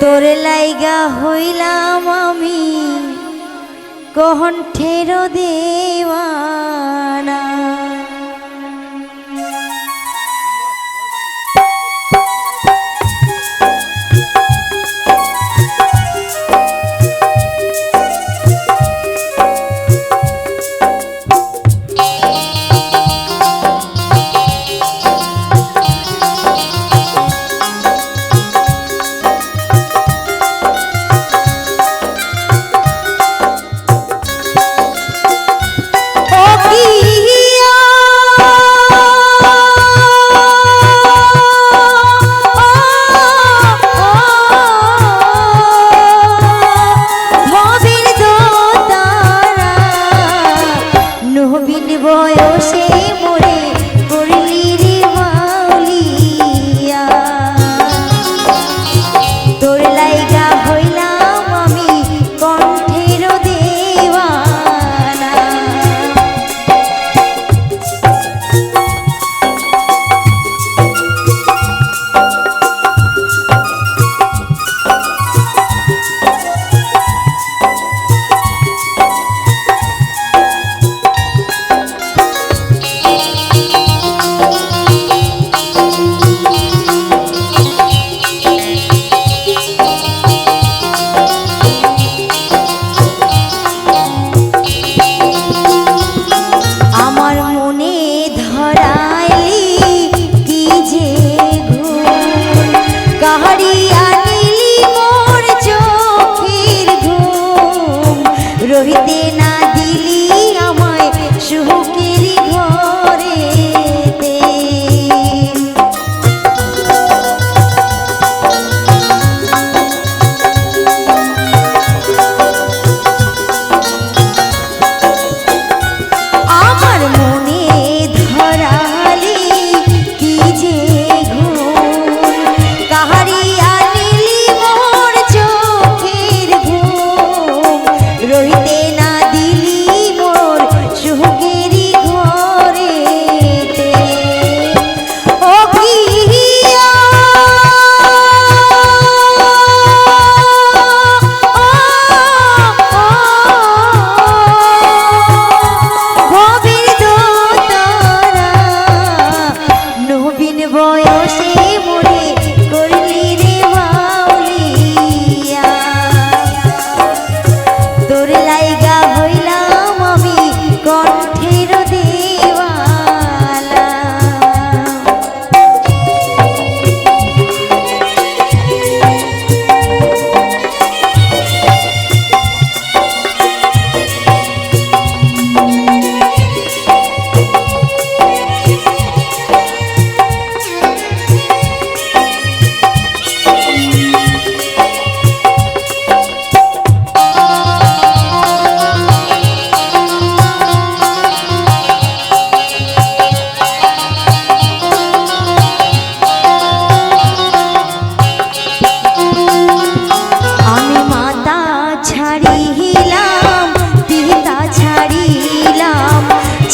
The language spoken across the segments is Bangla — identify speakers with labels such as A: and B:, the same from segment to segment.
A: তোর লাইগা হইলাম আমি কহন ঠেরো দেওয়ানা। Sweetie.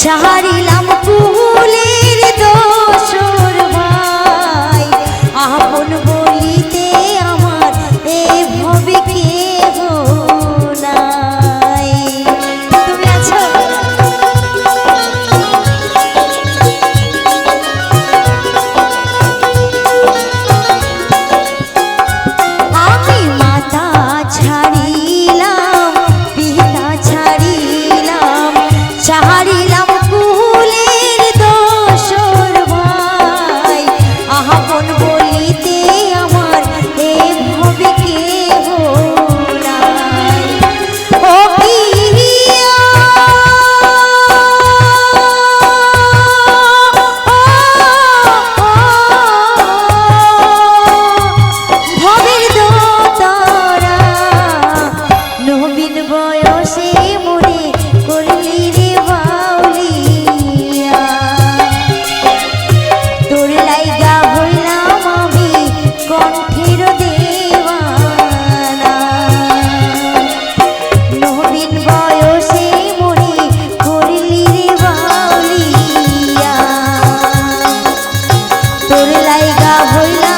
A: Sarah জায়গা হইলা